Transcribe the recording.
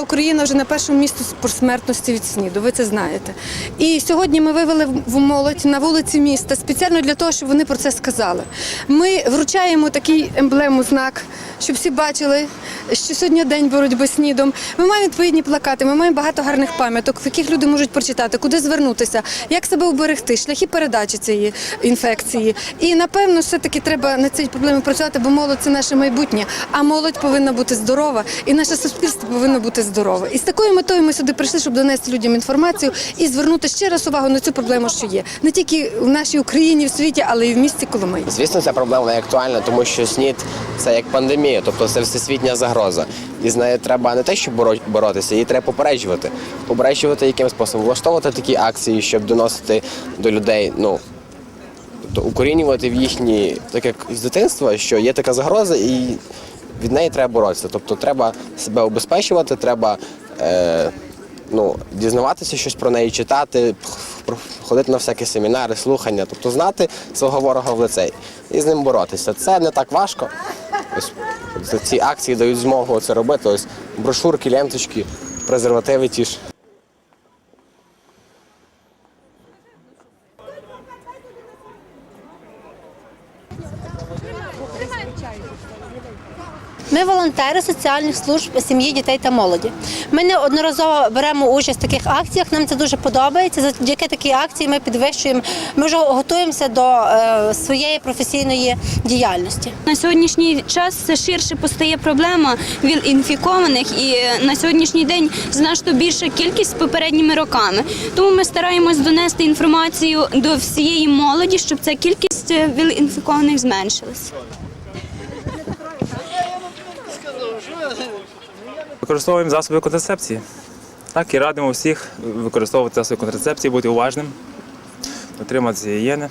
Україна вже на першому місці по смертності від СНІДу. Ви це знаєте. І сьогодні ми вивели в молодь на вулиці міста спеціально для того, щоб вони про це сказали. Ми вручаємо такий емблему, знак, щоб всі бачили, що сьогодні день боротьби з СНІДом. Ми маємо відповідні плакати, ми маємо багато гарних пам'яток, в яких люди можуть прочитати, куди звернутися, як себе уберегти, шляхи передачі цієї інфекції. І напевно, все-таки треба над цією проблемою працювати, бо молодь це наше майбутнє. А молодь повинна бути здорова, і наше суспільство повинно бути здорове. І з такою метою ми сюди прийшли, щоб донести людям інформацію і звернути ще раз увагу на цю проблему, що є не тільки в нашій Україні, в світі, але й в місті Коломиї. Звісно, ця проблема актуальна, тому що СНІД це як пандемія, тобто це всесвітня загроза. І з нею треба не те, щоб боротися, її треба попереджувати. Попереджувати яким способом? Влаштовувати такі акції, щоб доносити до людей, ну тобто укорінювати в їхні, так як з дитинства, що є така загроза, і від неї треба боротися. Тобто треба себе обезпечувати, треба е, ну, дізнаватися щось про неї, читати, ходити на всякі семінари, слухання, тобто знати свого ворога в лице і з ним боротися. Це не так важко. Ці акції дають змогу це робити. Ось брошурки, ленточки, презервативи ті ж. Ми волонтери соціальних служб сім'ї, дітей та молоді. Ми неодноразово беремо участь в таких акціях. Нам це дуже подобається. Завдяки такій акції ми підвищуємо. Ми вже готуємося до е, своєї професійної діяльності. На сьогоднішній час все ширше постає проблема від інфікованих, і на сьогоднішній день значно більша кількість з попередніми роками. Тому ми стараємось донести інформацію до всієї молоді, щоб ця кількість від інфікованих зменшилась. Використовуємо засоби контрацепції. Так, і радимо всіх використовувати засоби контрацепції, бути уважним, дотриматися гігієни.